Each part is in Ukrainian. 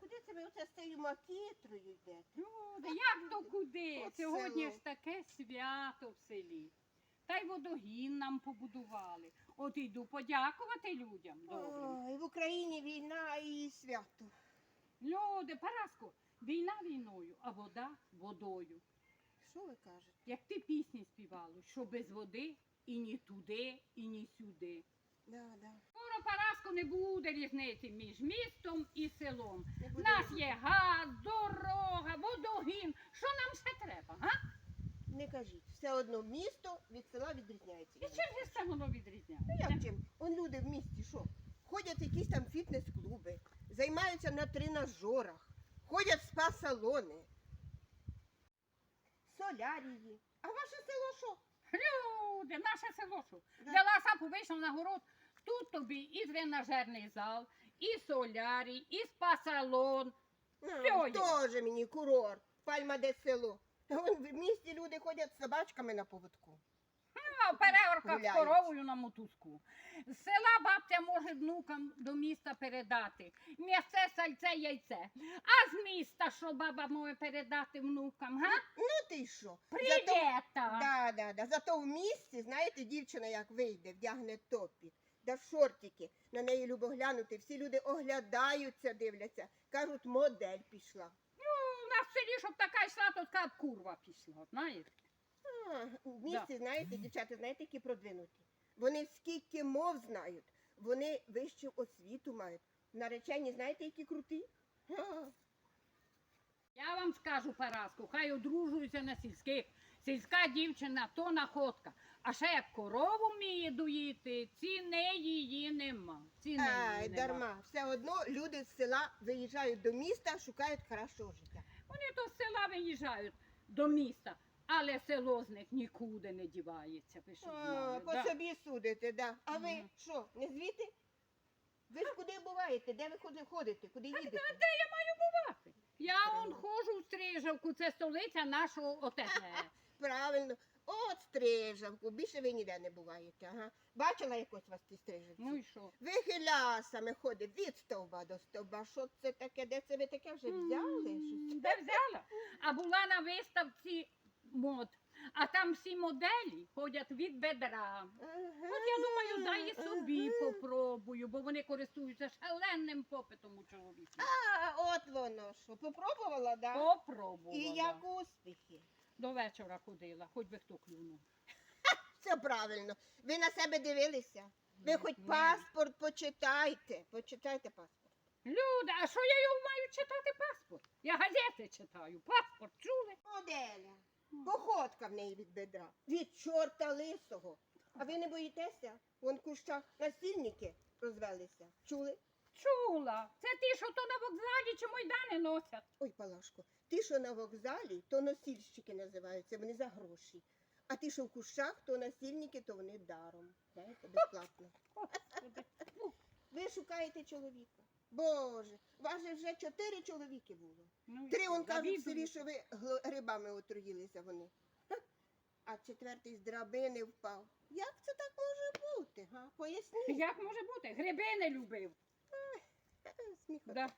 Куди це ви оце з цією макітрою йдете? Люди, як то куди? От Сьогодні село. ж таке свято в селі. Та й водогін нам побудували. От йду подякувати людям. Добре. Ой, в Україні війна і свято. Люди, Параско, війна війною, а вода водою. Що ви кажете? Як ти пісні співали, що без води і ні туди, і ні сюди. Да, да. Скоро Параско не буде різниці між містом і селом. У нас є газ, дорога, водогін. Що нам ще треба? Га? Не кажіть, все одно місто від села відрізняється. І чим же це воно відрізняється? Ну як чим? Он люди в місті що? Ходять якісь там фітнес-клуби, займаються на тренажерах, ходять в спа-салони, солярії. А ваше село що? Люди, наше село що? Да. Взяла сапу, вийшла на город, тут тобі і тренажерний зал, і солярій, і спа-салон. Всьо є. Теж мені курорт, пальма де село. Вон в місті люди ходять з собачками на поводку. А в переворках з Гуляють. коровою на мотузку. З села бабця може внукам до міста передати. М'ясце, сальце, яйце. А з міста що баба може передати внукам? Га? Ну ти й що? Зато, Привіта! да, да, да. Зато в місті, знаєте, дівчина як вийде, вдягне топік, да шортики, на неї любо глянути. Всі люди оглядаються, дивляться, кажуть, модель пішла. Ну, у нас в селі, щоб така йшла, то така курва пішла, знаєте? А, в місті, знаєте, дівчата, знаєте, які продвинуті. Вони скільки мов знають, вони вищу освіту мають. Наречені, знаєте, які круті? Я вам скажу, Параску, хай одружуються на сільських. Сільська дівчина то находка. А ще як корову вміє доїти, ціни її нема. Ціни Ай, її нема. дарма. Все одно люди з села виїжджають до міста, шукають кращого життя. Вони то з села виїжджають до міста, але село з них нікуди не дівається. Ви що А, знали, по да? собі судите, да. А ви Мгм. що, не звідти? Ви ж куди буваєте? Де ви ходи- ходите? Куди їдете? Я он ходжу в Стрижавку, це столиця нашого ОТГ. Правильно. От стрижавку. Більше ви ніде не буваєте. Ага. Бачила якось вас ті стрижавці? Ну і що? Ви хилясами ходите від стовба до стовба. Що це таке? Де це ви таке вже взяли? Щось? Де взяла? А була на виставці мод. А там всі моделі ходять від бедра. От я думаю, дай і собі попробую, бо вони користуються шаленим попитом у чоловіків. А, от воно що. Попробувала, да? Попробувала. І як успіхи? До вечора ходила, хоч би хто клюнув. Все правильно. Ви на себе дивилися? Ви хоч Ні. паспорт почитайте. Почитайте паспорт. Люди, а що я його маю читати паспорт? Я газети читаю, паспорт чули? Моделя. Походка в неї від бедра. Від чорта лисого. А ви не боїтеся? Вон в кущах насильники розвелися. Чули? Чула. Це ті, що то на вокзалі чи майдани носять. Ой, Палашко, ті, що на вокзалі, то носільщики називаються, вони за гроші. А ті, що в кущах, то насильники, то вони даром. Знаєте, безплатно. Господи. Ви шукаєте чоловіка. Боже, вас же вже чотири чоловіки було. Ну, Три он кажуть в селі, що ви грибами отруїлися вони. Ха. А четвертий з драбини впав. Як це так може бути? Га? Поясніть. Як може бути? Гриби не любив. Да.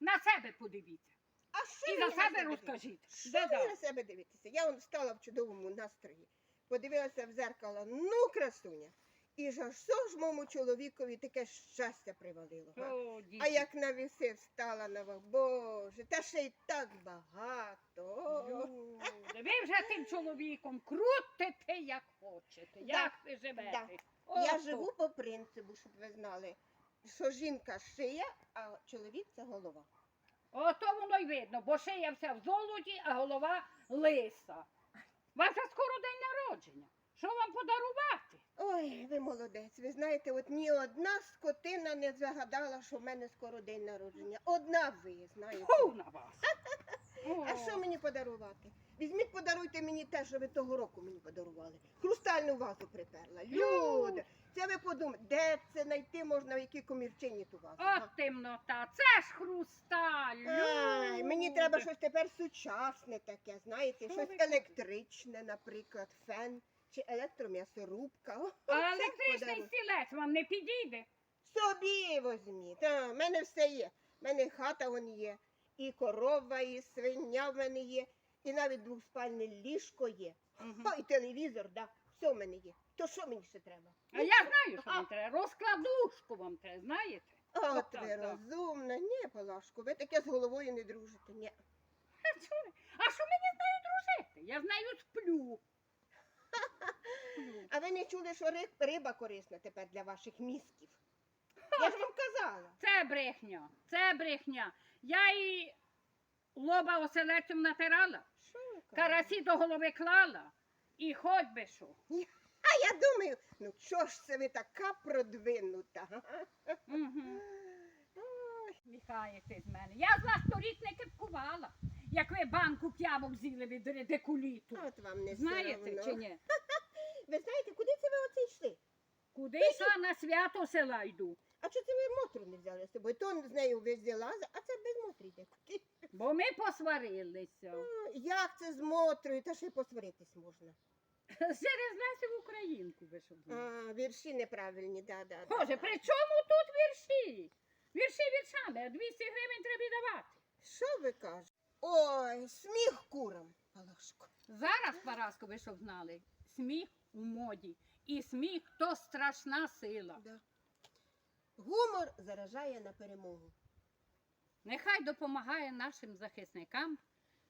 На себе подивіться. А що І ви на себе дивитесь? розкажіть. Що ви Да-да. на себе дивитеся? Я он встала в чудовому настрої, подивилася в зеркало, ну красуня. І ж що ж моєму чоловікові таке щастя привалило. га? О, А як на віси встала на ваг, Боже, та ще й так багато. О. Ви вже тим чоловіком крутите, як хочете. Як ви живете? Я Ото. живу по принципу, щоб ви знали, що жінка шия, а чоловік це голова. Ото воно й видно, бо шия вся в золоті, а голова лиса. Ваша скоро день народження. Що вам подарувати? Ой, ви молодець. Ви знаєте, от ні одна скотина не загадала, що в мене скоро день народження. Одна ви знаєте. Фу на вас. А що мені подарувати? Візьміть, подаруйте мені те, що ви того року мені подарували. Хрустальну вазу приперла. Люди, це ви подумайте, де це знайти можна, в якій комірчині ту вазу? От темнота, це ж хрусталь. Ай, мені треба щось тепер сучасне таке, знаєте, Що щось ви електричне, наприклад, фен чи електром'ясорубка. О, А електричний стілець вам не підійде. Собі возьміть. В мене все є. У мене хата вон є, і корова, і свиня в мене є, і навіть двохспальне ліжко є. Мгм. О, і телевізор, да. Все в мене є. То що мені ще треба? А я знаю, що вам треба. Розкладушку вам треба, знаєте? От так, ви так. розумна. Ні, Палашко, ви таке з головою не дружите. Ні. А що ви? А що мені з нею дружити? Я з нею сплю. Сплю. А ви не чули, що ри- риба корисна тепер для ваших мізків? Я ж вам казала. Це брехня, це брехня. Я і лоба оселецем натирала, Що ви кажете? карасі до голови клала, і хоч би що. А я думаю, ну чого ж це ви така продвинута? га? Ой, з мене. Я з вас торік не кипкувала, як ви банку п'явок з'їли від редикуліту. От вам не Знаєте все чи равно. ні? Ви знаєте, куди це ви оце йшли? Куди йшла на свято села йду? Чого це ви мотру не взяли з собою? То з нею взяла, а це без мотрі йде. Бо ми посварилися. Як це з мотрою? Та ще й посваритись можна. Через Лесю Українку ви знали. А, вірші неправильні, да, да. да. Боже, при чому тут вірші? Вірші віршами, а 200 гривень треба давати. Що ви кажете? Ой, сміх курам, Палашко. Зараз, Параско, ви щоб знали, сміх у моді. І сміх то страшна сила. Да. Гумор заражає на перемогу. Нехай допомагає нашим захисникам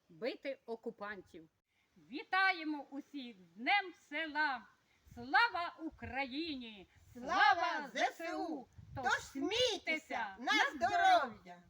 бити окупантів. Вітаємо усіх днем села! Слава Україні! Слава ЗСУ! Тож смійтеся на здоров'я!